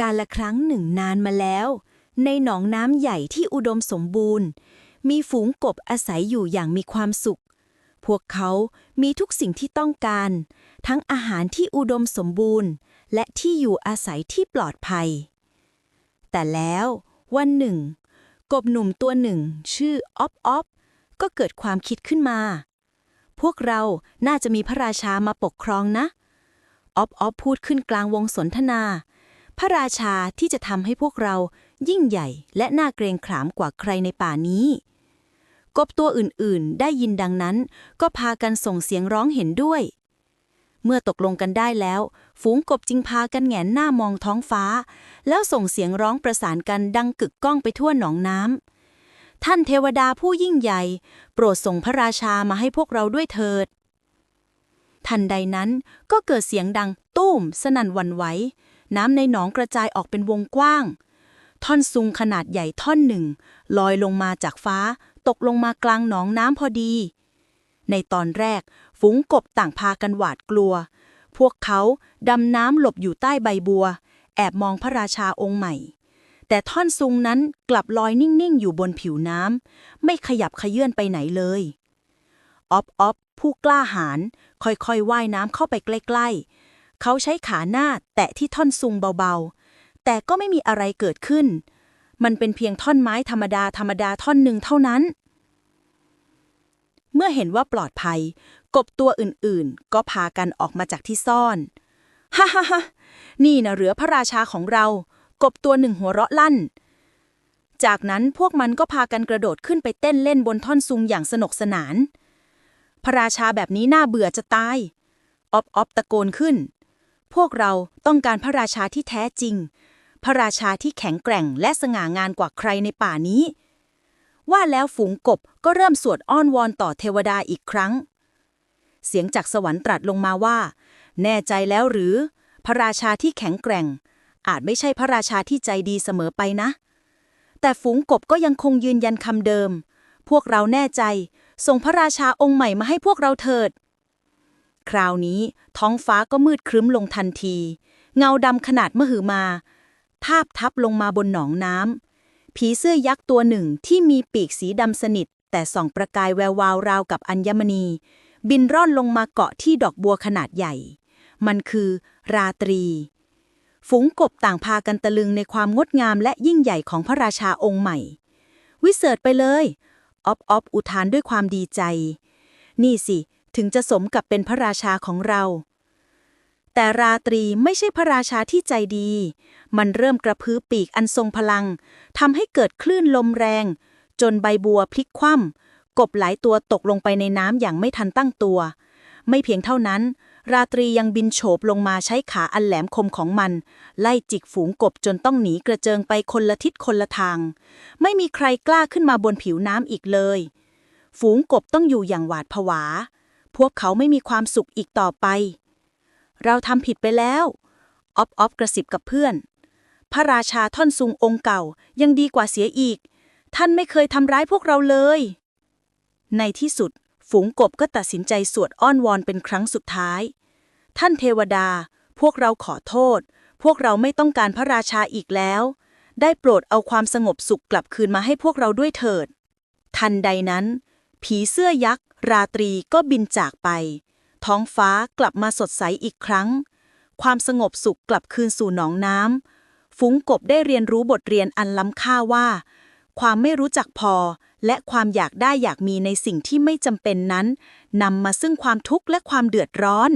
การละครั้งหนึ่งนานมาแล้ว ในหนองน้ำใหญ่ที่อุดมสมบูรณ์ มีฝูงกบอาศัยอยู่อย่างมีความสุข พวกเขามีทุกสิ่งที่ต้องการ ทั้งอาหารที่อุดมสมบูรณ์ และที่อยู่อาศัยที่ปลอดภัย แต่แล้ววันหนึ่ง กบหนุ่มตัวหนึ่ง ชื่อออฟออฟก็เกิดความคิดขึ้นมา พวกเราน่าจะมีพระราชามาปกครองนะออฟออฟพูดขึ้นกลางวงสนทนา พระราชาที่จะทำให้พวกเรายิ่งใหญ่และน่าเกรงขามกว่าใครในป่านี้ กบตัวอื่นๆ ได้ยินดังนั้น ก็พากันส่งเสียงร้องเห็นด้วย เมื่อตกลงกันได้แล้ว ฝูงกบจึงพากันแหงนหน้ามองท้องฟ้า แล้วส่งเสียงร้องประสานกันดังกึกก้องไปทั่วหนองน้ำท่านเทวดาผู้ยิ่งใหญ่ โปรดส่งพระราชามาให้พวกเราด้วยเถิดทันใดนั้นก็เกิดเสียงดังตุ้มสนั่นวันไหว น้ำในหนองกระจายออกเป็นวงกว้าง ท่อนซุงขนาดใหญ่ท่อนหนึ่ง ลอยลงมาจากฟ้า ตกลงมากลางหนองน้ำพอดี ในตอนแรก ฝูงกบต่างพากันหวาดกลัว พวกเขาดำน้ำหลบอยู่ใต้ใบบัว แอบมองพระราชาองค์ใหม่ แต่ท่อนซุงนั้นกลับลอยนิ่งๆอยู่บนผิวน้ำไม่ขยับขยื่นไปไหนเลยออฟออฟผู้กล้าหาญค่อยๆว่ายน้ำเข้าไปใกล้ๆ เขาใช้ขาหน้าแตะที่ท่อนซุงเบาๆ แต่ก็ไม่มีอะไรเกิดขึ้น มันเป็นเพียงท่อนไม้ธรรมดาธรรมดาท่อนหนึ่งเท่านั้น เมื่อเห็นว่าปลอดภัย กบตัวอื่นๆ ก็พากันออกมาจากที่ซ่อน ฮ่าฮ่าฮนี่นะเหลือพระราชาของเรา กบตัวหนึ่งหัวเราะลั่น จากนั้นพวกมันก็พากันกระโดดขึ้นไปเต้นเล่นบนท่อนซุงอย่างสนุกสนาน พระราชาแบบนี้น่าเบื่อจะตายออฟออฟตะโกนขึ้น พวกเราต้องการพระราชาที่แท้จริง พระราชาที่แข็งแกร่งและสง่างามกว่าใครในป่านี้ ว่าแล้วฝูงกบก็เริ่มสวดอ้อนวอนต่อเทวดาอีกครั้ง เสียงจากสวรรค์ตรัสลงมาว่า แน่ใจแล้วหรือ พระราชาที่แข็งแกร่ง อาจไม่ใช่พระราชาที่ใจดีเสมอไปนะ แต่ฝูงกบก็ยังคงยืนยันคำเดิม พวกเราแน่ใจ ส่งพระราชาองค์ใหม่มาให้พวกเราเถิด คราวนี้ ท้องฟ้าก็มืดครึ้มลงทันที เงาดำขนาดมหึมา ทาบทับลงมาบนหนองน้ำผีเสื้อยักษ์ตัวหนึ่งที่มีปีกสีดำสนิท แต่ส่องประกายแวววาวราวกับอัญมณี บินร่อนลงมาเกาะที่ดอกบัวขนาดใหญ่ มันคือ ราตรี ฝูงกบต่างพากันตะลึงในความงดงามและยิ่งใหญ่ของพระราชาองค์ใหม่ วิเศษไปเลยออฟออฟอุทานด้วยความดีใจ นี่สิ ถึงจะสมกับเป็นพระราชาของเรา แต่ราตรีไม่ใช่พระราชาที่ใจดี มันเริ่มกระพือปีกอันทรงพลังทำให้เกิดคลื่นลมแรง จนใบบัวพลิกคว่ำกบหลายตัวตกลงไปในน้ำอย่างไม่ทันตั้งตัว ไม่เพียงเท่านั้น ราตรียังบินโฉบลงมาใช้ขาอันแหลมคมของมัน ไล่จิกฝูงกบจนต้องหนีกระเจิงไปคนละทิศคนละทาง ไม่มีใครกล้าขึ้นมาบนผิวน้ำอีกเลยฝูงกบต้องอยู่อย่างหวาดผวา พวกเขาไม่มีความสุขอีกต่อไป เราทำผิดไปแล้วออฟออฟกระสิบกับเพื่อน พระราชาท่อนซุงองค์เก่ายังดีกว่าเสียอีก ท่านไม่เคยทำร้ายพวกเราเลย ในที่สุด ฝูงกบก็ตัดสินใจสวดอ้อนวอนเป็นครั้งสุดท้าย ท่านเทวดา พวกเราขอโทษ พวกเราไม่ต้องการพระราชาอีกแล้ว ได้โปรดเอาความสงบสุขกลับคืนมาให้พวกเราด้วยเถิด ทันใดนั้น ผีเสื้อยักษ์ ราตรีก็บินจากไป ท้องฟ้ากลับมาสดใสอีกครั้ง ความสงบสุขกลับคืนสู่หนองน้ำฝูงกบได้เรียนรู้บทเรียนอันล้ำค่าว่า ความไม่รู้จักพอและความอยากได้อยากมีในสิ่งที่ไม่จำเป็นนั้นนำมาซึ่งความทุกข์และความเดือดร้อน